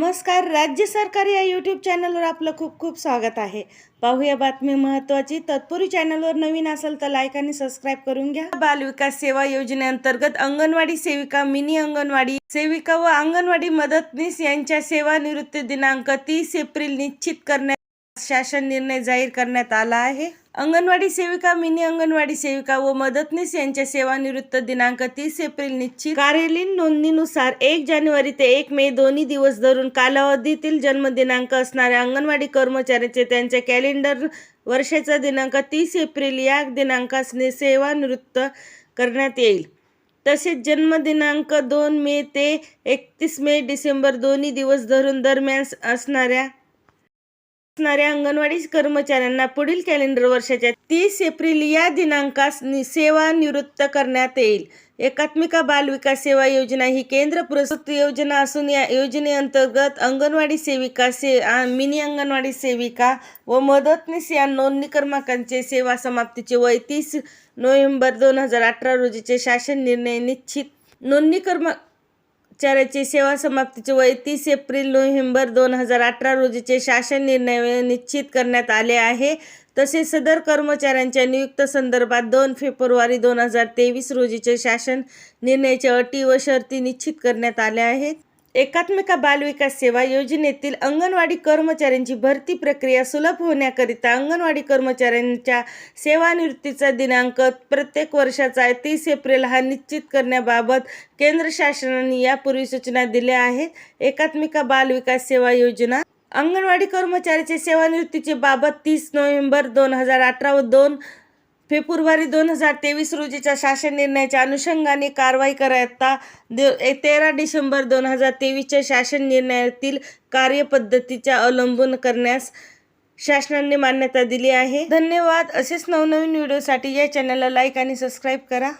नमस्कार राज्य सरकार या यूट्यूब चॅनलवर आपलं खूप खूप स्वागत आहे. पाहूया बातमी महत्त्वाची. तत्पूर्वी चॅनलवर नवीन असेल तर लाईक आणि सबस्क्राईब करून घ्या. बाल विकास सेवा योजनेअंतर्गत अंगणवाडी सेविका मिनी अंगणवाडी सेविका व अंगणवाडी मदतनीस यांच्या सेवानिवृत्ती दिनांक तीस एप्रिल निश्चित करण्यात शासन निर्णय जाहीर करण्यात आला आहे. अंगणवाडी सेविका मिनी अंगणवाडी सेविका व मदतनीस यांच्या सेवानिवृत्त दिनांक तीस एप्रिल निश्चित कार्यालयीन नोंदणीनुसार एक जानेवारी ते एक मे दोन्ही दिवस धरून कालावधीतील जन्मदिनांक असणाऱ्या अंगणवाडी कर्मचाऱ्याचे त्यांच्या कॅलेंडर वर्षाचा दिनांक तीस एप्रिल या दिनांकास सेवानिवृत्त करण्यात येईल. तसेच जन्मदिनांक दोन मे ते एकतीस मे डिसेंबर दोन्ही दिवस धरून दरम्यान असणाऱ्या असणाऱ्या अंगणवाडी कर्मचाऱ्यांना पुढील कॅलेंडर वर्षाच्या तीस एप्रिल या दिनांकास नि- सेवानिवृत्त करण्यात येईल. एकात्मिका बाल विकास सेवा योजना ही केंद्र पुरस्कृत योजना असून या योजनेअंतर्गत अंगणवाडी सेविका से मिनी अंगणवाडी सेविका व मदतनीस या नोंदणी क्रमांकांचे सेवा समाप्तीचे वय तीस नोव्हेंबर दोन हजार अठरा रोजीचे शासन निर्णय निश्चित नोंदणी कर्म उपचाराची सेवा समाप्तीचे वय तीस एप्रिल नोव्हेंबर दोन हजार अठरा रोजीचे शासन निर्णय निश्चित करण्यात आले आहे. तसेच सदर कर्मचाऱ्यांच्या नियुक्त संदर्भात दोन फेब्रुवारी दोन हजार तेवीस रोजीचे शासन निर्णयाच्या अटी व शर्ती निश्चित करण्यात आल्या आहेत. एकात्मिका बालविकास सेवा योजनेतील अंगणवाडी कर्मचाऱ्यांची भरती प्रक्रिया सुलभ होण्याकरिता अंगणवाडी कर्मचाऱ्यांच्या सेवानिवृत्तीचा दिनांक प्रत्येक वर्षाचा तीस एप्रिल हा निश्चित करण्याबाबत केंद्र शासनाने यापूर्वी सूचना दिल्या आहेत. एकात्मिका बालविकास सेवा योजना. अंगणवाडी कर्मचाऱ्याचे सेवानिवृत्तीचे बाबत तीस नोव्हेंबर दोन हजार अठरा व दोन फेब्रुवारी दोन हजार तेवीस रोजीच्या शासन निर्णयाच्या अनुषंगाने कारवाई करता दे तेरा डिसेंबर दोन हजार तेवीसच्या शासन निर्णयातील कार्यपद्धतीच्या अवलंबून करण्यास शासनाने मान्यता दिली आहे. धन्यवाद. असेच नवनवीन व्हिडिओसाठी या चॅनलला लाईक आणि सबस्क्राईब करा.